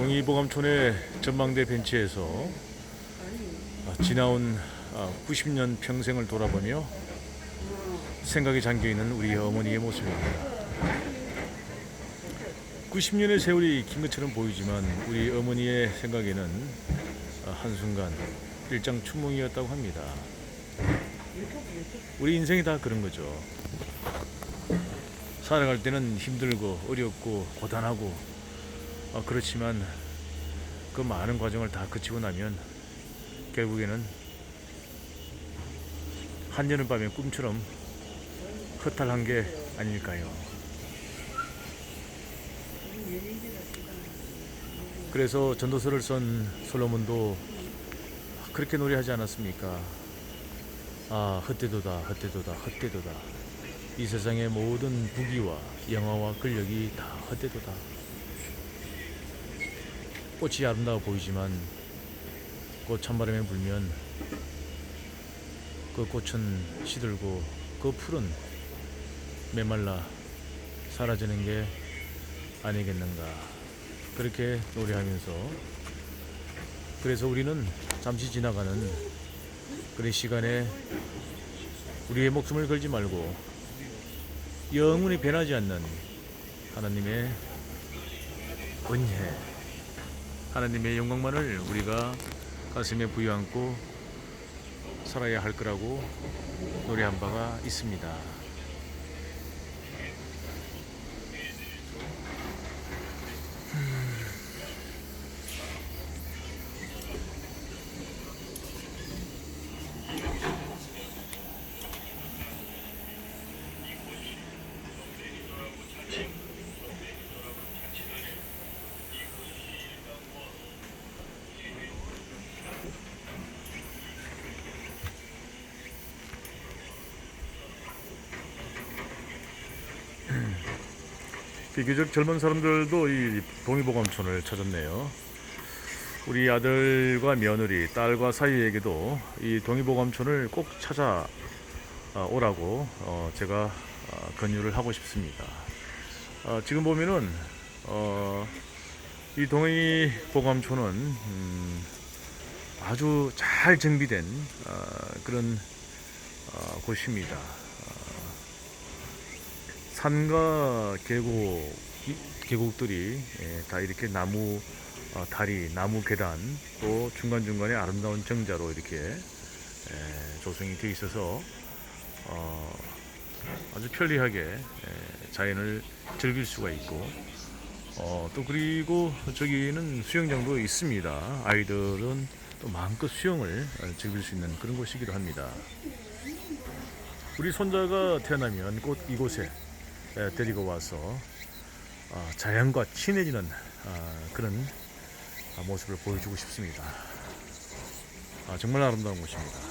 동의보감촌의 전망대 벤치에서 아, 지나온 90년 평생을 돌아보며 생각에 잠겨있는 우리 어머니의 모습입니다. 90년의 세월이 긴 것처럼 보이지만 우리 어머니의 생각에는 아, 한순간 일장춘몽이었다고 합니다. 우리 인생이 다 그런 거죠. 살아갈 때는 힘들고 어렵고 고단하고 어, 그렇지만 그 많은 과정을 다 거치고 나면 결국에는 한여름밤의 꿈처럼 허탈한 게 아닐까요? 그래서 전도서를 쓴 솔로몬도 그렇게 노래하지 않았습니까? 아 헛되도다 헛되도다 헛되도다 이 세상의 모든 부귀와 영화와 권력이 다 헛되도다 꽃이 아름다워 보이지만 꽃 찬바람에 불면 그 꽃은 시들고 그 풀은 메말라 사라지는 게 아니겠는가. 그렇게 노래하면서 그래서 우리는 잠시 지나가는 그런 시간에 우리의 목숨을 걸지 말고 영원히 변하지 않는 하나님의 은혜 하나님의 영광만을 우리가 가슴에 부여안고 살아야 할 거라고 노래한 바가 있습니다. 비교적 젊은 사람들도 이 동의보감촌을 찾았네요. 우리 아들과 며느리, 딸과 사위에게도 이 동의보감촌을 꼭 찾아 아, 오라고 어, 제가 아, 권유를 하고 싶습니다. 아, 지금 보면은 어, 이 동의보감촌은 음, 아주 잘 정비된 아, 그런 아, 곳입니다. 산과 계곡, 이- 계곡들이 예, 다 이렇게 나무 어, 다리, 나무 계단, 또 중간 중간에 아름다운 정자로 이렇게 예, 조성이 되어 있어서 어, 아주 편리하게 예, 자연을 즐길 수가 있고 어, 또 그리고 저기는 수영장도 있습니다. 아이들은 또 마음껏 수영을 어, 즐길 수 있는 그런 곳이기도 합니다. 우리 손자가 태어나면 꼭 이곳에 에, 데리고 와서 아, 자연과 친해지는 아, 그런 아, 모습을 보여주고 싶습니다. 아, 정말 아름다운 곳입니다.